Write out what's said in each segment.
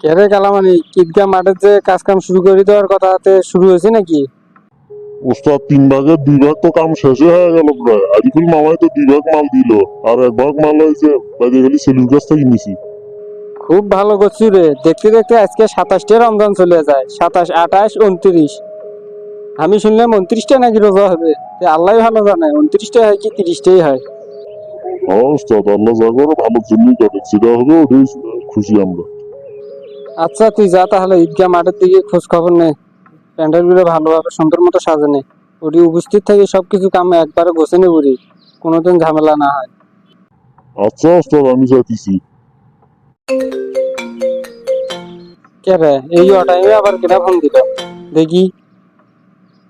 কেরে কালামানি ঈদগা মাঠের যে কাজ কাম শুরু করে দেওয়ার কথাতে শুরু হয়েছে নাকি? ওস্তাদ তিন ভাগের দুই ভাগ তো কাম শেষে হয়ে গেল প্রায়। আরিফুল মামাই তো দুই ভাগ মাল দিল আর এক ভাগ মাল হয়েছে বাইরে গেলে সেলুর কাছ থেকে নিছি। খুব ভালো করছি রে। দেখতে দেখতে আজকে সাতাশটা রমজান চলে যায়। সাতাশ আঠাশ উনত্রিশ। আমি শুনলাম উনত্রিশটা নাকি রোজা হবে। আল্লাহ ভালো জানে উনত্রিশটা হয় কি তিরিশটাই হয়? হ্যাঁ ওস্তাদ আল্লাহ যা করে ভালোর জন্যই করে। সেটা হবে ওটাই খুশি আমরা। আচ্ছা তুই যা তাহলে ঈদগা মাঠের দিকে খোঁজ খবর নে প্যান্ডেলগুলো ভালোভাবে সুন্দর মতো সাজানে ওটি উপস্থিত থেকে সবকিছু কাম একবারে গোছানে পড়ি কোনোদিন ঝামেলা না হয়। আচ্ছা ওস্তাদ আমি যাইতেছি। কে রে এই অটাইমে আবার কেটা ফোন দিল? দেখি।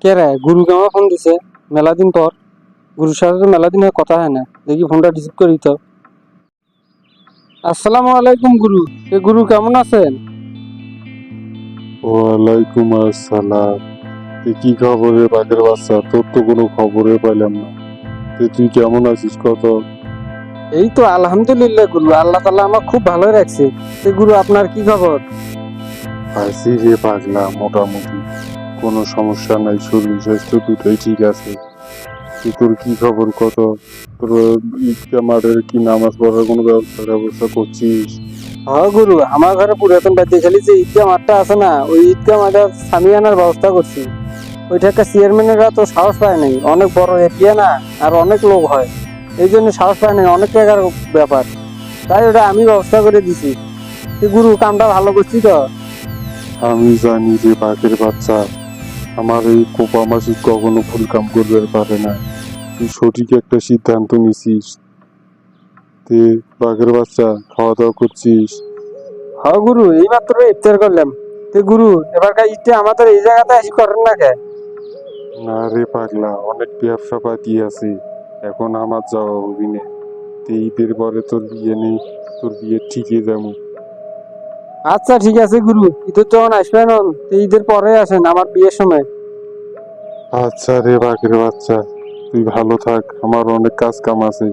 কে রে গুরু কেমন ফোন দিছে। মেলা দিন পর। গুরুর সাথে তো মেলা দিন কথা হয় না। দেখি ফোনটা রিসিভ করি তো। আসসালামু আলাইকুম গুরু। এ গুরু কেমন আছেন? ওয়ালাইকুম আসসালাম। এ কি খবরে বাঘের বাচ্চা? তোর তো কোনো খবরে পাইলাম না। তে তুই কেমন আছিস? কত? এই তো আলহামদুলিল্লাহ গুরু আল্লাহ তাআলা আমার খুব ভালোই রাখছে। এ গুরু আপনার কি খবর? আছি রে পাগলা মোটামুটি। কোনো সমস্যা নাই শরীর স্বাস্থ্য দুটোই ঠিক আছে। তুই তোর কি খবর কত? তোর ঈদগা মাঠের কি নামাজ পড়ার কোনো ব্যবস্থা ব্যবস্থা করছিস? হ্যাঁ গুরু, আমার ঘরে পুরাতন বাড়িতে খালি যে ঈদগা মাঠটা আছে না, ওই ঈদগা মাঠে সামি আনার ব্যবস্থা করছি। ওইটা একটা চেয়ারম্যানেরা তো সাহস পায় নাই, অনেক বড় এরিয়া না, আর অনেক লোক হয়। এই জন্য সাহস পায় নাই, অনেক টাকার ব্যাপার। তাই ওটা আমি ব্যবস্থা করে দিছি। তুই গুরু, কামটা ভালো করছি তো? আমি জানি যে বাঘের বাচ্চা, আমার এই কোপা মাসিক কখনো ভুল কাম করবে পারে না। তুই সঠিক একটা সিদ্ধান্ত নিছিস তে বাঘের বাচ্চা খাওয়া দাওয়া করছিস? হ্যাঁ গুরু এই মাত্র ইফতার করলাম। তুই গুরু এবার এবারকার ঈদটা আমাদের এই জায়গাতে আসি করেন না কে? না রে পাগলা অনেক ব্যবসা পাতি আছে। এখন আমার যাওয়া হবি না। তে ঈদের পরে তোর বিয়ে নেই তোর বিয়ে ঠিকই যেমন আচ্ছা ঠিক আছে গুরু। ঈদের তখন আসবেন তো ঈদের পরে আসেন আমার বিয়ের সময়। আচ্ছা রে বাঘের বাচ্চা তুই ভালো থাক আমার অনেক কাজ কাম আছে।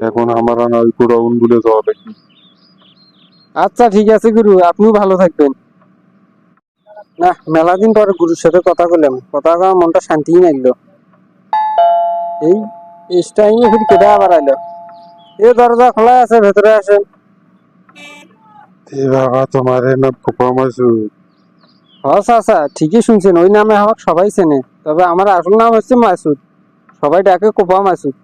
এখন আমার আনা ওই গোডাউন বলে যাওয়া দেখি আচ্ছা ঠিক আছে গুরু আপনিও ভালো থাকবেন। না মেলা দিন পরে গুরুর সাথে কথা বললাম। কথা কওয়া মনটা শান্তিই লাগল। এই এই টাইমে ফির কেটে আবার আইলো? এই দরজা খোলা আছে ভেতরে আসেন। তে বাবা তোমারে না কোপা মাসু। হস আচ্ছা ঠিকই শুনছেন। ওই নামে আমাকে সবাই চেনে। তবে আমার আসল নাম হচ্ছে মাসুদ। সবাই ডাকে কোপা মাসুদ।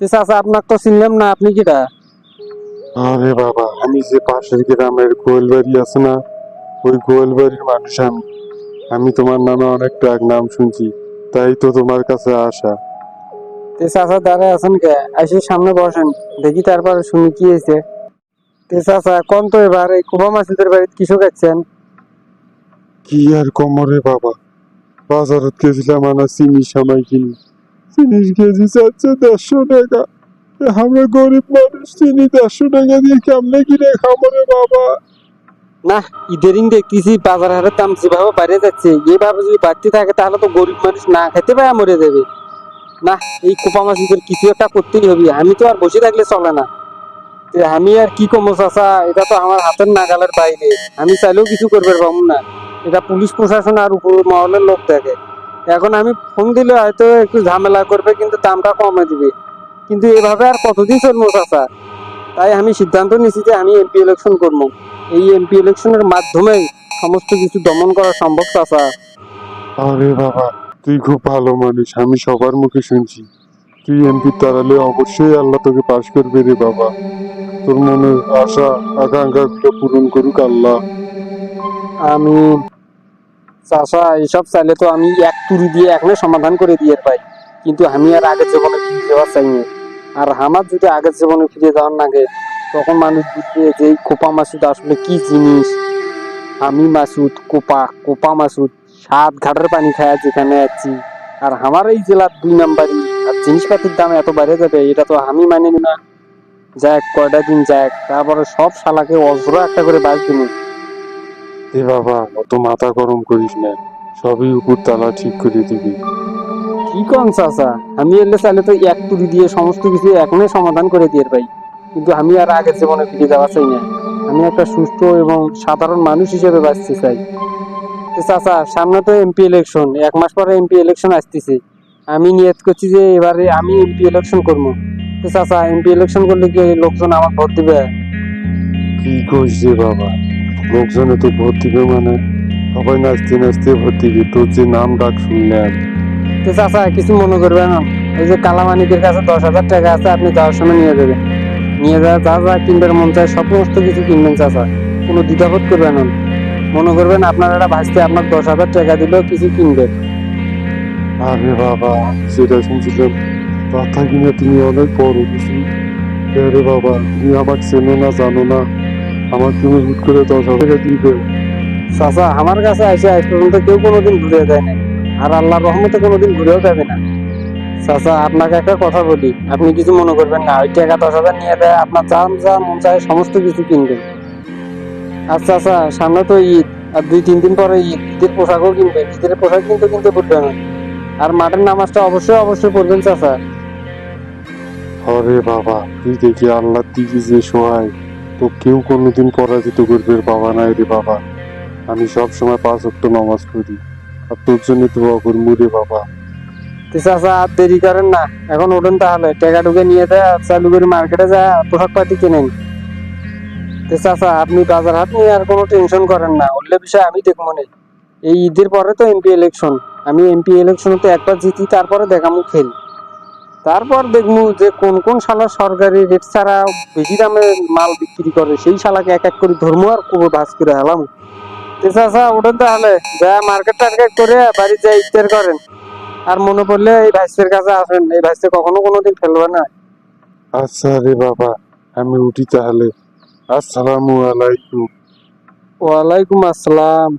চাচা আপনাকে তো চিনলাম না আপনি কিটা আরে বাবা আমি যে পাশের গ্রামের গোয়েলবাড়ি আছে না ওই গোয়েলবাড়ির মানুষ আমি। আমি তোমার নামে অনেক ডাক নাম শুনছি তাই তো তোমার কাছে আসা। তে চাচা দাঁড়ায় আছেন কে? এসে সামনে বসেন দেখি তারপরে শুনি কি হয়েছে তে চাচা কোন তো এবার এই কোপা মাসুদের বাড়িতে কিছু খাচ্ছেন? কি আর কমরে বাবা বাজারত গেছিলাম আনা চিনি সামাই কিনি। চিনির কেজি চাচ্ছে দেড়শো টাকা। আমরা গরিব মানুষ চিনি দেড়শো টাকা দিয়ে কেমনে কিনে খাব বাবা? না ইদারিং দেখতেছি বাজার হারের দাম যেভাবে বাইরে যাচ্ছে এইভাবে যদি বাড়তে থাকে, তাহলে তো গরিব মানুষ না খেতে পায়, মরে যাবে। না, এই কোপা মাসুদের কিছু একটা করতেই হবে। আমি তো আর বসে থাকলে চলে না। আমি আর কি কমো চাচা? এটা তো আমার হাতের নাগালের বাইরে। আমি চাইলেও কিছু করবে পারব না। এটা পুলিশ প্রশাসন আর উপর মহলের লোক দেখে। এখন আমি ফোন দিলে হয়তো একটু ঝামেলা করবে কিন্তু দামটা কমে দিবে। কিন্তু এভাবে আর কতদিন চলবো চাচা? তাই আমি সিদ্ধান্ত নিয়েছি যে আমি এমপি ইলেকশন করব। এই এমপি ইলেকশনের মাধ্যমে সমস্ত কিছু দমন করা সম্ভব চাচা। আরে বাবা তুই খুব ভালো মানুষ আমি সবার মুখে শুনছি। তুই এমপি তাড়ালে অবশ্যই আল্লাহ তোকে পাশ করবে রে বাবা। তোর মনের আশা আকাঙ্ক্ষা পূরণ করুক আল্লাহ। আমি চাচা এইসব চাইলে তো আমি এক তুরি দিয়ে এখনও সমাধান করে দিয়ে পাই। কিন্তু আমি আর আগের জীবনে ফিরে যাওয়া চাই না আর আমার যদি আগের জীবনে ফিরে যাওয়ার নাগে তখন মানুষ বুঝবে যে এই কোপা মাসুদ আসলে কি জিনিস। আমি মাসুদ কোপা কোপা মাসুদ সাত ঘাটের পানি খায়া যেখানে আছি। আর আমার এই জেলার দুই নাম্বারই আর জিনিসপাতির দাম এত বেড়ে যাবে, এটা তো আমি মানি না। যাক, কয়টা দিন যাক, তারপরে সব শালাকে অজর একটা করে বাস দিন এ বাবা অত মাথা গরম করিস না। সবই উপর তালা ঠিক করে দিবি। কি কোন চাচা? আমি এলে চাইলে তো এক তুলি দিয়ে সমস্ত কিছু এখনই সমাধান করে দিয়ে পাই। কিন্তু আমি আর আগের জীবনে ফিরে যাওয়া চাই না। আমি একটা সুস্থ এবং সাধারণ মানুষ হিসেবে বাঁচতে চাই। চাচা সামনে তো এমপি ইলেকশন এক মাস পরে এমপি ইলেকশন আসতেছে। আমি নিয়ত করছি যে এবারে আমি এমপি ইলেকশন করব। তো চাচা এমপি ইলেকশন করলে কি লোকজন আমার ভোট দিবে? কি কইস রে বাবা? লোকজনে তো ভর্তি মানে। সবাই নাচতে নাচতে ভর্তি তোর যে নাম ডাক শুনলাম। চাচা কিছু মনে করবেন না। এই যে কালামানিকের কাছে দশ হাজার টাকা আছে আপনি যাওয়ার সময় নিয়ে যাবেন। নিয়ে যা যা যা কিনবেন মন চায় সমস্ত কিছু কিনবেন চাচা। কোনো দ্বিধাবোধ করবেন না। মনে করবেন আপনার একটা ভাসতে আপনার দশ হাজার টাকা দিলেও কিছু কিনবেন আরে বাবা সেটা শুনছিলাম। কথা কিনে তুমি অনেক বড় কিছু। আরে বাবা তুমি আমাকে চেনো না জানো না। আমার তুমি হুট করে দশ হাজার দিবে। চাচা আমার কাছে এসে আজ পর্যন্ত কেউ কোনোদিন ঘুরে দেয় না আর আল্লাহর রহমতে কোনোদিন ঘুরেও দেবে না। চাচা আপনাকে একটা কথা বলি। আপনি কিছু মনে করবেন না। ওই টাকা দশ হাজার নিয়ে দেয় আপনার যা যা মন চায় সমস্ত কিছু কিনবেন আচ্ছা আচ্ছা সামনে তো ঈদ আর দুই তিন দিন পরে ঈদ। ঈদের পোশাকও কিনবেন ঈদের পোশাক কিন্তু কিনতে ভুলবেন না আর মাঠের নামাজটা অবশ্যই অবশ্যই পড়বেন চাচা। আরে বাবা তুই দেখি আল্লাহর দিকে যে সহায় তো কেউ কোনোদিন পরাজিত করবে বাবা নাই রে বাবা। আমি সব সময় পাঁচ অক্ট নামাজ পড়ি। আর তোর জন্য দোয়া করি মুরে বাবা। চাচা, আর দেরি করেন না। এখন ওঠেন তাহলে। টাকা টুকে নিয়ে দেয় চালু করে মার্কেটে যায় পোশাক পাতি কেনেন চাচা, আপনি বাজার হাট নিয়ে আর কোনো টেনশন করেন না। উল্লে বিষয় আমি দেখব না। এই ঈদের পরে তো এমপি ইলেকশন আমি এমপি ইলেকশনে তো একবার জিতি, তারপরে দেখামু খেল। তারপর দেখব যে কোন কোন শালা সরকারি রেট ছাড়া বেশি দামে মাল বিক্রি করে সেই শালাকে এক এক করে ধর্ম আর কুবো ভাস করে হেলাম তো চাচা ওঠেন তাহলে। যা মার্কেট টার্গেট করে বাড়ি যা ইফতার করেন। আর মনে পড়লে এই ভাইসের কাছে আসেন। এই ভাইসে কখনো কোনোদিন ফেলবে না। আচ্ছা রে বাবা আমি উঠি তাহলে। আসসালামু আলাইকুম। ওয়ালাইকুম আসসালাম।